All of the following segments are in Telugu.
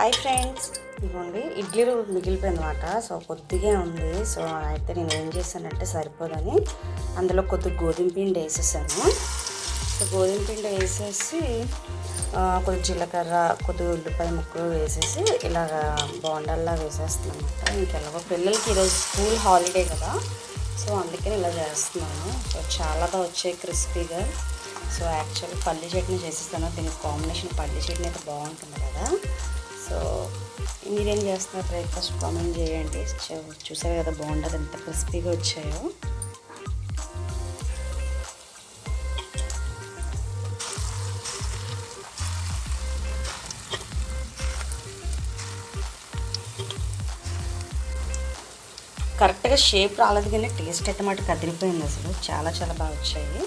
Hi friends. ఇదిగోండి ఇడ్లీలు మిగిలిపోయిందన్నమాట. సో కొద్దిగా ఉంది. సో అయితే నేను ఏం చేశానంటే సరిపోదని అందులో కొద్దిగా గోధుమ పిండి వేసేసాను. సో గోధుమ పిండి వేసేసి కొద్ది జీలకర్ర కొద్దిగా ఉల్లిపాయ ముక్కలు వేసేసి ఇలాగ బాండల్లా వేసేస్తున్నాను అనమాట ఇంకెలాగో పిల్లలకి ఈరోజు స్కూల్ హాలిడే కదా. సో అందుకని ఇలా చేస్తున్నాను. సో చాలా బాగా వచ్చాయి క్రిస్పీగా. సో యాక్చువల్ పల్లి చట్నీ చేసేస్తాను. దీనికి కాంబినేషన్ పల్లి చట్నీ అయితే బాగుంటుంది కదా. మీరేం చేస్తున్నారు? బ్రేక్ఫాస్ట్ కామెంట్ చేయండి? చూసారు కదా బాగుంటుంది ఎంత క్రిస్పీగా వచ్చాయో. కరెక్ట్గా షేప్ రాలేదు కానీ టేస్ట్ అయితే మాట కదిలిపోయింది అసలు. చాలా చాలా బాగా వచ్చాయి.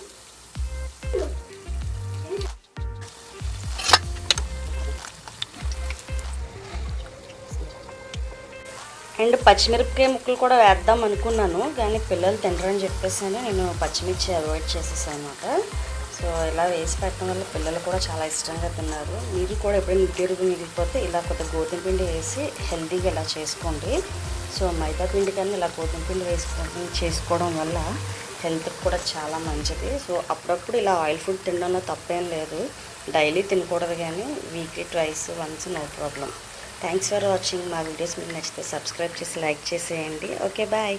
అండ్ పచ్చిమిరపకాయ ముక్కలు కూడా వేద్దాం అనుకున్నాను కానీ పిల్లలు తినరని చెప్పేసి నేను పచ్చిమిర్చి అవాయిడ్ చేసేసాను అనమాట సో ఇలా వేసి పెట్టడం వల్ల పిల్లలు కూడా చాలా ఇష్టంగా తిన్నారు. మీరు కూడా ఎప్పుడైనా ఇడ్లీరుగు మిగిలిపోతే ఇలా కొద్దిగా గోధుమ పిండి వేసి హెల్తీగా ఇలా చేసుకోండి. సో మైదా పిండి కన్నా ఇలా గోధుమ పిండి వేసుకొని చేసుకోవడం వల్ల హెల్త్కి కూడా చాలా మంచిది. సో అప్పుడప్పుడు ఇలా ఆయిల్ ఫుడ్ తినడంలో తప్పేం లేదు. డైలీ తినకూడదు కానీ weekly twice once no problem. Thanks for watching మా వీడియోస్ మీకు నచ్చితే సబ్స్క్రైబ్ చేసి లైక్ చేసేయండి. Okay bye